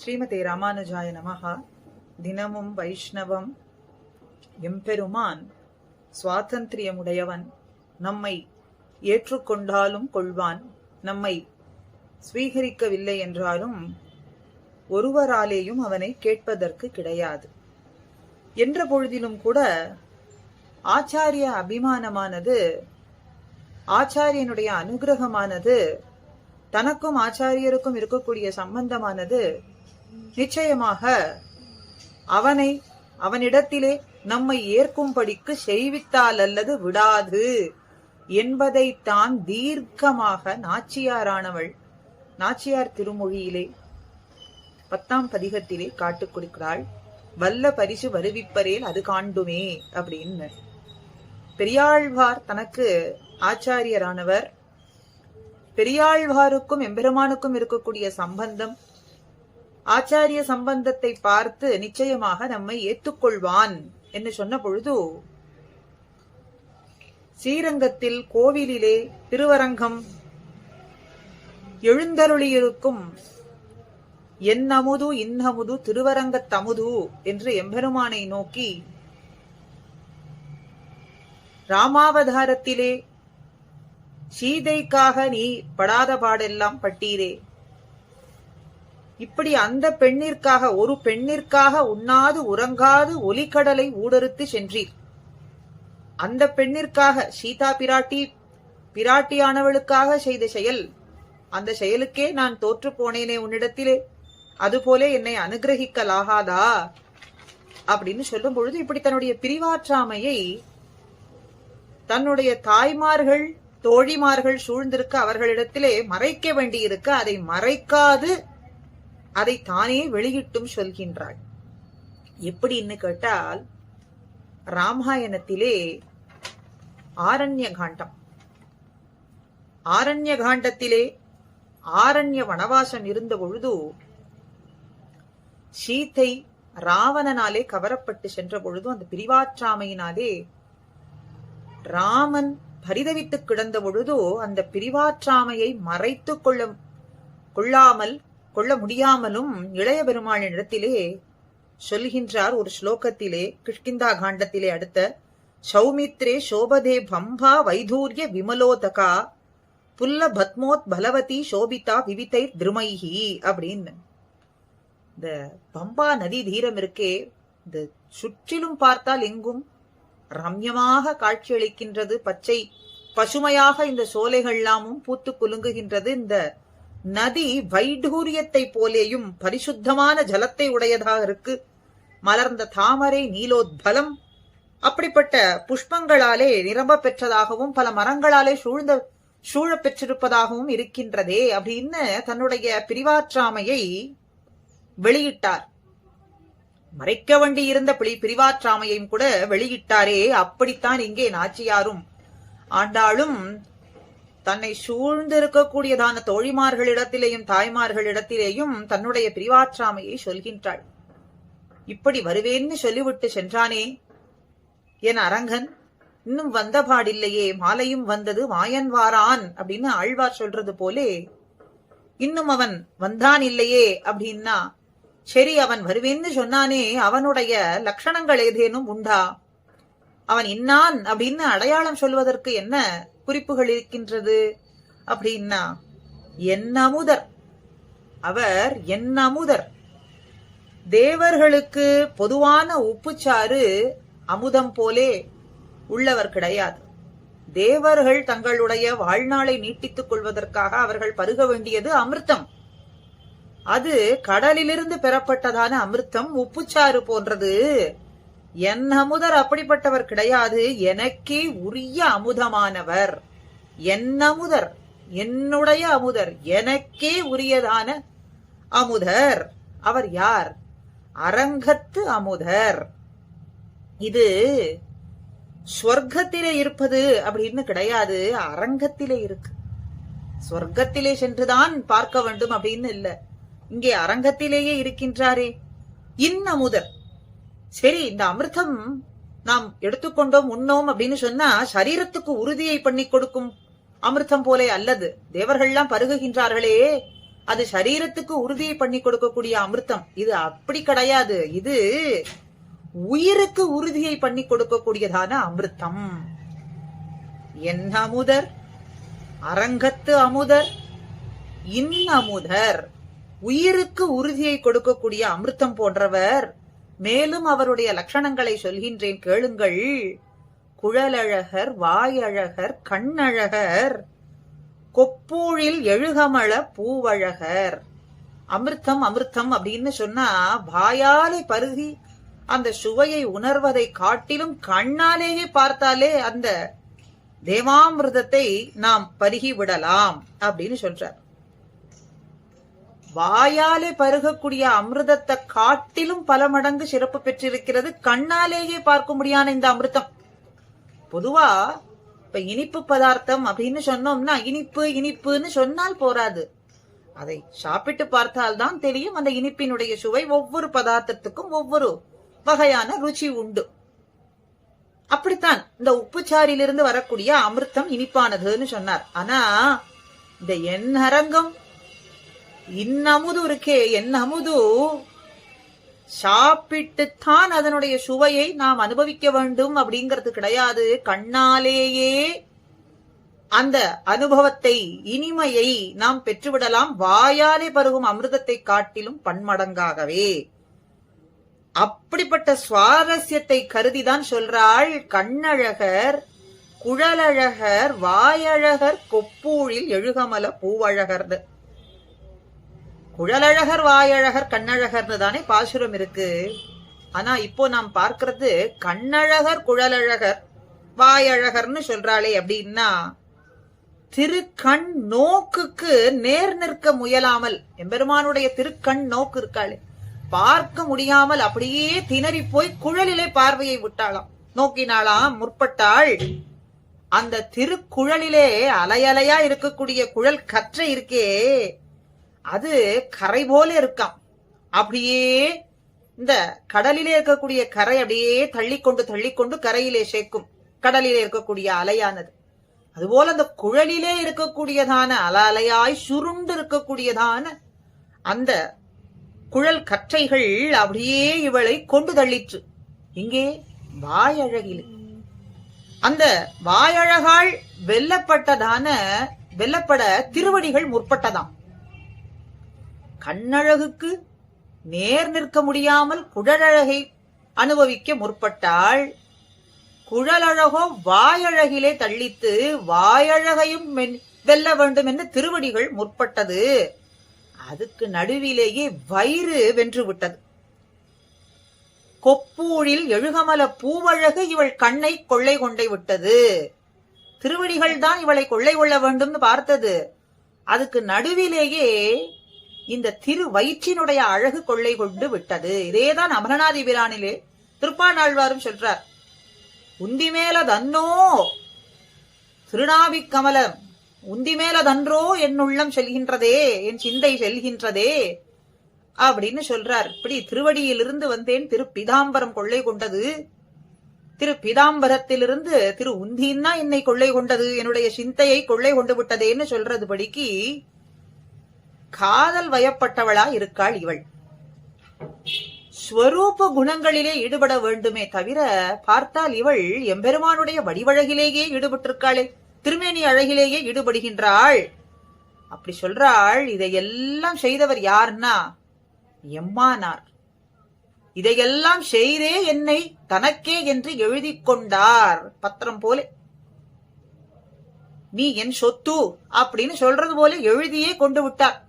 ஸ்ரீமதி ராமானுஜாய நமகா தினமும் வைஷ்ணவம் எம்பெருமான் சுவாதந்திரியமுடையவன். நம்மை ஏற்றுக்கொண்டாலும் கொள்வான். நம்மை ஸ்வீகரிக்கவில்லை என்றாலும் ஒருவராலேயும் அவனை கேட்பதற்கு கிடையாது. என்ற பொழுதிலும் கூட ஆச்சாரிய அபிமானமானது ஆச்சாரியனுடைய அனுகிரகமானது தனக்கும் ஆச்சாரியருக்கும் இருக்கக்கூடிய சம்பந்தமானது நிச்சயமாக அவனை அவனிடத்திலே நம்மை ஏற்கும்படிக்கு செய்வித்தால் அல்லது விடாது என்பதைத்தான் தீர்க்கமாக நாச்சியாரானவள் நாச்சியார் திருமொழியிலே பத்தாம் பதிகத்திலே காட்டுக் கொடுக்கிறாள். வல்ல பரிசு வருவிப்பரேல் அது காண்டுமே அப்படின்னு. பெரியாழ்வார் தனக்கு ஆச்சாரியரானவர். பெரியாழ்வாருக்கும் எம்பெருமானுக்கும் இருக்கக்கூடிய சம்பந்தம் ஆச்சாரிய சம்பந்தத்தை பார்த்து நிச்சயமாக நம்மை ஏத்துக்கொள்வான் என்று சொன்ன பொழுது ஸ்ரீரங்கத்தில் கோவிலிலே திருவரங்கம் எழுந்தருளியிருக்கும் என்னமுது இன்னமுது திருவரங்கத்தமுது என்று எம்பெருமானை நோக்கி ராமாவதாரத்திலே சீதைக்காக நீ படாத பாடெல்லாம் பட்டீரே. இப்படி அந்த பெண்ணிற்காக ஒரு பெண்ணிற்காக உண்ணாது உறங்காது ஒலிக்கடலை ஊடறுத்து சென்றீர். அந்த பெண்ணிற்காக சீதா பிராட்டி பிராட்டியானவளுக்காக செய்த செயல் அந்த செயலுக்கே நான் தோற்று போனேனே உன்னிடத்திலே. அதுபோல என்னை அனுகிரகிக்கலாகாதா? அப்படின்னு சொல்லும் பொழுது இப்படி தன்னுடைய பிரிவாற்றாமையை தன்னுடைய தாய்மார்கள் தோழிமார்கள் சூழ்ந்திருக்க அவர்களிடத்திலே மறைக்க வேண்டியிருக்க. அதை மறைக்காது. அதை தானே வெளியிட்டும் சொல்கின்றாள். எப்படின்னு கேட்டால் ராமாயணத்திலே ஆரண்ய காண்டம் ஆரண்ய காண்டத்திலே ஆரண்ய வனவாசம் இருந்த பொழுது சீத்தை ராவணனாலே கவரப்பட்டு சென்ற பொழுது அந்த பிரிவாற்றாமையினாலே ராமன் பரிதவித்துக் கிடந்த பொழுதோ அந்த பிரிவாற்றாமையை மறைத்து கொள்ள கொள்ளாமல் கொள்ள முடியாமலும் இளைய பெருமாளினிடத்திலே சொல்கின்றார் ஒரு ஸ்லோகத்திலே கிஷ்கிந்தா காண்டத்திலே அடுத்த சௌமித்ரே சோபதே பம்பா வைதூரிய விமலோதகா புல்ல பத்மோத் பலவதி சோபிதா விவிதை திருமைஹி அப்படின்னு. இந்த பம்பா நதி தீரம் இருக்கே இந்த சுற்றிலும் பார்த்தால் எங்கும் ரம்யமாக காட்சியளிக்கின்றது. பச்சை பசுமையாக இந்த சோலைகள்லாமும் பூத்து குலுங்குகின்றது. இந்த நதி வைடூரியத்தை போலேயும் பரிசுத்தமான ஜலத்தை உடையதாக இருக்கு. மலர்ந்த தாமரை நீலோத்பலம் அப்படிப்பட்ட புஷ்பங்களாலே நிரம்ப பெற்றதாகவும் பல மரங்களாலே சூழ்ந்த சூழ பெற்றிருப்பதாகவும் இருக்கின்றதே அப்படின்னு தன்னுடைய பிரிவாற்றாமையை வெளியிட்டார். மறைக்க வேண்டி இருந்த பிரி பிரிவாற்றாமையையும் கூட வெளியிட்டாரே. அப்படித்தான் இங்கே நாச்சியாரும். ஆண்டாளும் தன்னை சூழ்ந்திருக்கக்கூடியதான தோழிமார்களிடத்திலேயும் தாய்மார்களிடத்திலேயும் தன்னுடைய பிரிவாற்றாமையை சொல்கின்றாள். இப்படி வருவேன்னு சொல்லிவிட்டு சென்றானே. என் அரங்கன் இன்னும் வந்த பாடில்லையே. மாலையும் வந்தது மாயன் வாரான் அப்படின்னு ஆழ்வார் சொல்றது போலே இன்னும் அவன் வந்தான் இல்லையே அப்படின்னா சரி அவன் வருவேன்னு சொன்னானே அவனுடைய லட்சணங்கள் ஏதேனும் உண்டா? அவன் இன்னான்? அப்படின்னு அடையாளம் சொல்வதற்கு என்ன குறிப்புகள் இருக்கின்றது? அப்படின்னா என் அமுதர். அவர் என் அமுதர். தேவர்களுக்கு பொதுவான உப்புச்சாறு அமுதம் போலே உள்ளவர் கிடையாது. தேவர்கள் தங்களுடைய வாழ்நாளை நீட்டித்துக் கொள்வதற்காக அவர்கள் பருக வேண்டியது அமிர்தம். அது கடலிலிருந்து பெறப்பட்டதான அமிர்தம் உப்புச்சாறு போன்றது. என் அமுதர் அப்படிப்பட்டவர் கிடையாது எனக்கே உரிய அமுதமானவர். என் அமுதர் என்னுடைய அமுதர் எனக்கே உரியதான அமுதர். அவர் யார்? அரங்கத்து அமுதர். இது ஸ்வர்க்கத்திலே இருப்பது அப்படின்னு கிடையாது அரங்கத்திலே இருக்கு. சொர்க்கத்திலே சென்றுதான் பார்க்க வேண்டும் அப்படின்னு இல்லை. இங்கே அரங்கத்திலேயே இருக்கின்றாரே. இன்னமுதர் சரி இந்த அமிர்தம் நாம் எடுத்துக்கொண்டோம் உண்ணோம் அப்படின்னு சொன்னா சரீரத்துக்கு உறுதியை பண்ணி கொடுக்கும் அமிர்தம் போலே அல்லது. தேவர்கள்லாம் பருகுகின்றார்களே. அது சரீரத்துக்கு உறுதியை பண்ணி கொடுக்கக்கூடிய அமிர்தம். இது அப்படி கிடையாது. இது உயிருக்கு உறுதியை பண்ணி கொடுக்கக்கூடியதான அமிர்தம். என் அமுதர் அரங்கத்து அமுதர். இன் அமுதர் உயிருக்கு உறுதியை கொடுக்கக்கூடிய அமிர்தம் போன்றவர். மேலும் அவருடைய லட்சணங்களை சொல்கின்றேன் கேளுங்கள். குழலழகர் வாயழகர் கண்ணழகர். கொப்பூழில் எழுகமள பூவழகர். அமிர்தம் அமிர்தம் அப்படின்னு சொன்னா வாயாலே பருகி அந்த சுவையை உணர்வதை காட்டிலும் கண்ணாலேயே பார்த்தாலே அந்த தேவாமிர்தத்தை நாம் பருகி விடலாம் அப்படின்னு சொல்றார். வாயாலே பருகக்கூடிய அமிர்தத்தை காட்டிலும் பல மடங்கு சிறப்பு பெற்றிருக்கிறது. கண்ணாலேயே பார்க்க முடியான இந்த அமிர்தம். பொதுவா இப்ப இனிப்பு பதார்த்தம் அப்படின்னு சொன்னோம்னா இனிப்பு இனிப்புன்னு சொன்னால் போராது. அதை சாப்பிட்டு பார்த்தால்தான் தெரியும் அந்த இனிப்பினுடைய சுவை ஒவ்வொரு பதார்த்தத்துக்கும் ஒவ்வொரு வகையான ருச்சி உண்டு. அப்படித்தான் இந்த உப்புச்சாரிலிருந்து வரக்கூடிய அமிர்தம் இனிப்பானதுன்னு சொன்னார். ஆனா இந்த என் அரங்கம் இன்னமுது இருக்கே என் அமுது சாப்பிட்டுத்தான் அதனுடைய சுவையை நாம் அனுபவிக்க வேண்டும் அப்படிங்கிறது கிடையாது. கண்ணாலேயே அந்த அனுபவத்தை இனிமையை நாம் பெற்றுவிடலாம். வாயாலே பருகும் அமிர்தத்தை காட்டிலும் பன்மடங்காகவே. அப்படிப்பட்ட சுவாரஸ்யத்தை கருதிதான் சொல்றாள் கண்ணழகர் குழலழகர் வாயழகர் கொப்பூழில் எழுகமல பூவழகர்னு. குழலழகர் வாயழகர் கண்ணழகர்னு தானே பாசுரம் இருக்கு. ஆனா இப்போ நாம் பார்க்கறது கண்ணழகர் குழலழகர் வாயழகர்னு சொல்றாளே அப்படின்னா திருக்கண் நோக்குக்கு நேர் நிற்க முயலாமல் எம்பெருமானுடைய திருக்கண் நோக்கு இருக்காளே. பார்க்க முடியாமல் அப்படியே திணறி போய் குழலிலே பார்வையை விட்டாளாம். நோக்கினாளாம் முற்பட்டாள் அந்த திருக்குழலிலே அலையலையா இருக்கக்கூடிய குழல் கற்றை இருக்கே. அது கரை போல இருக்காம். அப்படியே இந்த கடலிலே இருக்கக்கூடிய கரை அப்படியே தள்ளிக்கொண்டு தள்ளிக்கொண்டு கரையிலே சேர்க்கும். கடலிலே இருக்கக்கூடிய அலையானது. அதுபோல அந்த குழலிலே இருக்கக்கூடியதான அல அலையாய் சுருண்டு இருக்கக்கூடியதான அந்த குழல் கற்றைகள் அப்படியே இவளை கொண்டு தள்ளிற்று. இங்கே வாயழகில் அந்த வாயழகால் வெல்லப்பட்டதான வெல்லப்பட திருவடிகள் முற்பட்டதாம். கண்ணழகுக்கு நேர் நிற்க முடியாமல் குழலழகை அனுபவிக்க முற்பட்டாள். குழலழகோ வாயழகிலே தள்ளித்து வாயழகையும் வெல்ல வேண்டும் என்று திருவடிகள் முற்பட்டது. அதுக்கு நடுவிலேயே வயிறு வென்று விட்டது. கொப்பூழில் எழுகமல பூவழகு இவள் கண்ணை கொள்ளை கொண்டை விட்டது. திருவடிகள் தான் இவளை கொள்ளை கொள்ள வேண்டும் பார்த்தது. அதுக்கு நடுவிலேயே இந்த திரு வயிற்றினுடைய அழகு கொள்ளை கொண்டு விட்டது. இதேதான் அமரநாதி பிரானிலே திருப்பாணாழ்வாரும் சொல்றார். உந்தி மேல தன்னோ திருநாவிக் கமலம் உந்தி மேல தன்றோ என் உள்ளம் செல்கின்றதே என் சிந்தை செல்கின்றதே அப்படின்னு சொல்றார். இப்படி திருவடியிலிருந்து வந்தேன் திரு பிதாம்பரம் கொள்ளை கொண்டது. திரு பிதாம்பரத்திலிருந்து திரு உந்தின்னா என்னை கொள்ளை கொண்டது என்னுடைய சிந்தையை கொள்ளை கொண்டு விட்டதேன்னு சொல்றது படிக்கு காதல் வயப்பட்டவளா இருக்காள் இவள். ஸ்வரூப குணங்களிலே ஈடுபட வேண்டுமே தவிர பார்த்தால் இவள் எம்பெருமானுடைய வடிவழகிலேயே ஈடுபட்டிருக்காளே திருமேனி அழகிலேயே ஈடுபடுகின்றாள். அப்படி சொல்றாள் இதையெல்லாம் செய்தவர் யார்னா? எம்மானார். இதையெல்லாம் செய்தே என்னை தனக்கே என்று எழுதிக் கொண்டார் பத்திரம் போல. நீ என் சொத்து அப்படின்னு சொல்றது போல எழுதியே கொண்டு விட்டார்.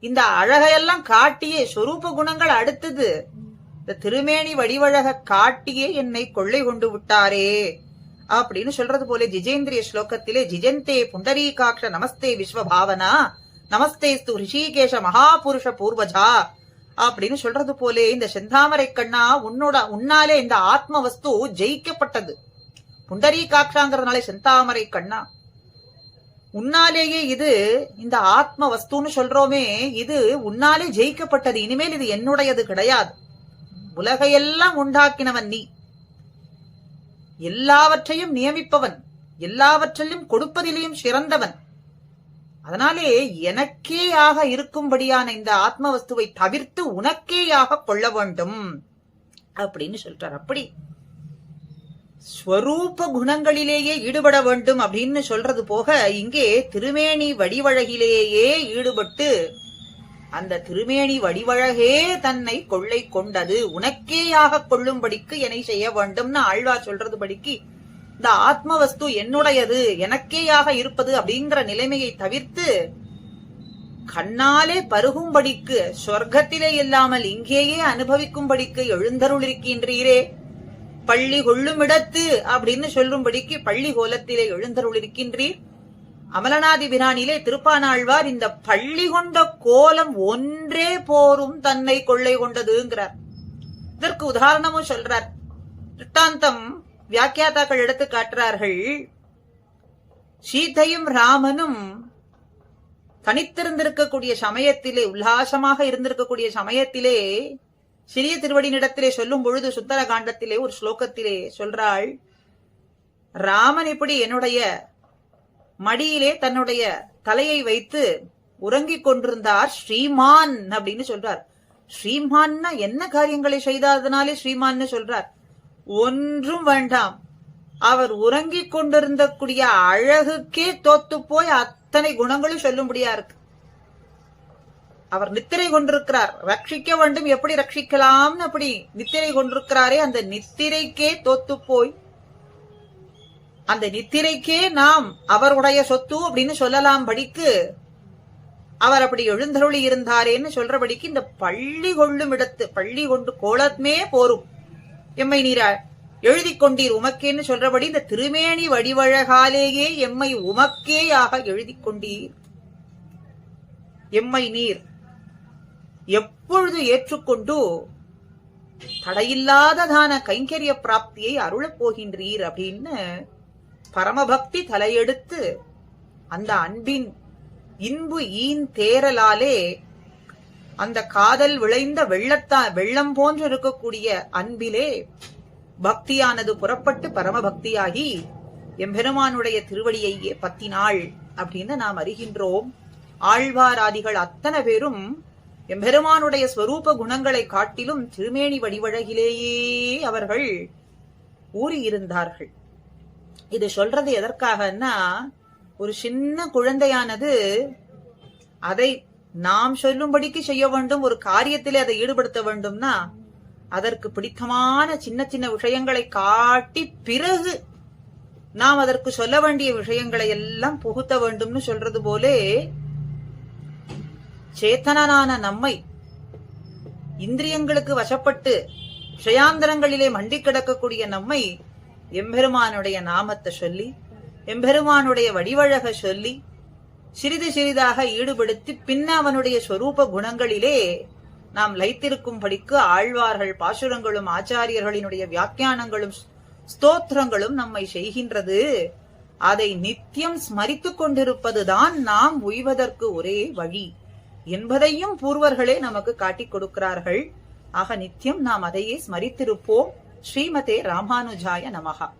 இந்த அழகையெல்லாம் காட்டியே சொரூப குணங்கள் அடுத்தது. இந்த திருமேனி வடிவழக காட்டியே என்னை கொள்ளை கொண்டு விட்டாரே அப்படின்னு சொல்றது போல ஜிஜேந்திரிய ஸ்லோகத்திலே ஜிஜந்தே புண்டரீகாட்ச நமஸ்தே விஸ்வபாவனா நமஸ்தே ஸ்து ரிஷிகேஷ மகாபுருஷ பூர்வஜா அப்படின்னு சொல்றது போலே இந்த செந்தாமரை கண்ணா உன்னோட உன்னாலே இந்த ஆத்ம வஸ்து ஜெயிக்கப்பட்டது. புண்டரீகாட்சாங்கிறதுனாலே செந்தாமரை கண்ணா. உன்னாலேயே இது இந்த ஆத்ம வஸ்துன்னு சொல்றோமே இது உன்னாலே ஜெயிக்கப்பட்டது. இனிமேல் இது என்னுடையது கிடையாது. உலகையெல்லாம் உண்டாக்கினவன் நீ. எல்லாவற்றையும் நியமிப்பவன் எல்லாவற்றிலும் கொடுப்பதிலேயும் சிறந்தவன். அதனாலே எனக்கேயாக இருக்கும்படியான இந்த ஆத்ம வஸ்துவை தவிர்த்து உனக்கேயாக கொள்ள வேண்டும். அப்படின்னு சொல்றார். அப்படி ஸ்வரூப குணங்களிலேயே ஈடுபட வேண்டும் அப்படின்னு சொல்றது போக இங்கே திருமேனி வடிவழகிலேயே ஈடுபட்டு அந்த திருமேனி வடிவழகே தன்னை கொள்ளை கொண்டது. உனக்கேயாக கொள்ளும்படிக்கு என்னை செய்ய வேண்டும்னு ஆழ்வா சொல்றது படிக்கு இந்த ஆத்ம வஸ்து என்னுடையது எனக்கேயாக இருப்பது அப்படிங்கிற நிலைமையை தவிர்த்து கண்ணாலே பருகும்படிக்கு சொர்க்கத்திலே இல்லாமல் இங்கேயே அனுபவிக்கும்படிக்கு எழுந்தருளிருக்கின்றீரே. பள்ளி கொள்ளுமிடத்து அப்படின்னு சொல்லும்படிக்கு பள்ளி கோலத்திலே எழுந்தருளிருக்கின்றீர். அமலநாதி பிரானிலே திருப்பானாழ்வார் இந்த பள்ளி கொண்ட கோலம் ஒன்றே போரும் தன்னை கொள்ளை கொண்டதுங்கிறார். இதற்கு உதாரணமும் சொல்றார். திருட்டாந்தம் வியாக்கியாதாக்கள் எடுத்து காட்டுறார்கள். சீதையும் ராமனும் தனித்திருந்திருக்கக்கூடிய சமயத்திலே உல்லாசமாக இருந்திருக்கக்கூடிய சமயத்திலே சிறிய திருவடியினிடத்திலே சொல்லும் பொழுது சுத்தர காண்டத்திலே ஒரு ஸ்லோகத்திலே சொல்றாள் ராமன் இப்படி என்னுடைய மடியிலே தன்னுடைய தலையை வைத்து உறங்கிக் கொண்டிருந்தார் ஸ்ரீமான் அப்படின்னு சொல்றார். ஸ்ரீமான்னா என்ன காரியங்களை செய்தாதனாலே ஸ்ரீமான்னு சொல்றார். ஒன்றும் வேண்டாம். அவர் உறங்கிக் கொண்டிருந்த கூடிய அழகுக்கே தோத்து போய் அத்தனை குணங்களும் சொல்லும்படியா இருக்கு. அவர் நித்திரை கொண்டிருக்கிறார். ரட்சிக்க வேண்டும் எப்படி ரட்சிக்கலாம்னு அப்படி நித்திரை கொண்டிருக்கிறாரே அந்த நித்திரைக்கே தோத்து போய். அந்த நித்திரைக்கே நாம் அவருடைய சொத்து அப்படின்னு சொல்லலாம் படிக்கு. அவர் அப்படி எழுந்தருளி இருந்தாரேன்னு சொல்றபடிக்கு இந்த பள்ளி கொள்ளும் இடத்து பள்ளி கொண்டு கோலமே போரும். எம்மை நீரா எழுதி கொண்டீர் உமக்கேன்னு சொல்றபடி இந்த திருமேனி வடிவழகாலேயே எம்மை உமக்கேயாக எழுதி கொண்டீர். எம்மை நீர் எப்பொழுது ஏற்றுக்கொண்டு தடையில்லாததான கைங்கரிய பிராப்தியை அருளப் போகின்றீர் அப்படின்னு பரமபக்தி தலையெடுத்து அந்த அன்பின் இன்பு ஈன் தேரலாலே அந்த காதல் விளைந்த வெள்ளத்தா வெள்ளம் போன்று இருக்கக்கூடிய அன்பிலே பக்தியானது புறப்பட்டு பரமபக்தியாகி எம்பெருமானுடைய திருவடியையே பத்தினாள் அப்படின்னு நாம் அறிகின்றோம். ஆழ்வாராதிகள் அத்தனை பேரும் எம்பெருமானுடைய ஸ்வரூப குணங்களை காட்டிலும் திருமேனி வடிவழகிலேயே அவர்கள் ஊறியிருந்தார்கள். இது சொல்றது எதற்காகன்னா ஒரு சின்ன குழந்தையானது அதை நாம் சொல்லும்படிக்கு செய்ய வேண்டும் ஒரு காரியத்திலே அதை ஈடுபடுத்த வேண்டும்னா அதற்கு பிடித்தமான சின்ன சின்ன விஷயங்களை காட்டி பிறகு நாம் அதற்கு சொல்ல வேண்டிய விஷயங்களை எல்லாம் புகுத்த வேண்டும்னு சொல்றது போலே சேத்தனனான நம்மை இந்திரியங்களுக்கு வசப்பட்டு விஷயாந்தரங்களிலே மண்டி கிடக்கக்கூடிய நம்மை எம்பெருமானுடைய நாமத்தை சொல்லி எம்பெருமானுடைய வடிவழக சொல்லி சிறிது சிறிதாக ஈடுபடுத்தி பின்ன அவனுடைய சொரூப குணங்களிலே நாம் லைத்திருக்கும்படிக்கு ஆழ்வார்கள் பாசுரங்களும் ஆச்சாரியர்களினுடைய வியாக்கியானங்களும் ஸ்தோத்திரங்களும் நம்மை செய்கின்றது. அதை நித்தியம் ஸ்மரித்துக் கொண்டிருப்பதுதான் நாம் உய்வதற்கு ஒரே வழி. என்பதையும் பூர்வர்களே நமக்கு காட்டிக் கொடுக்கிறார்கள். ஆக நித்தியம் நாம் அதையே ஸ்மரித்திருப்போம். ஸ்ரீமதே ராமானுஜாய நமகா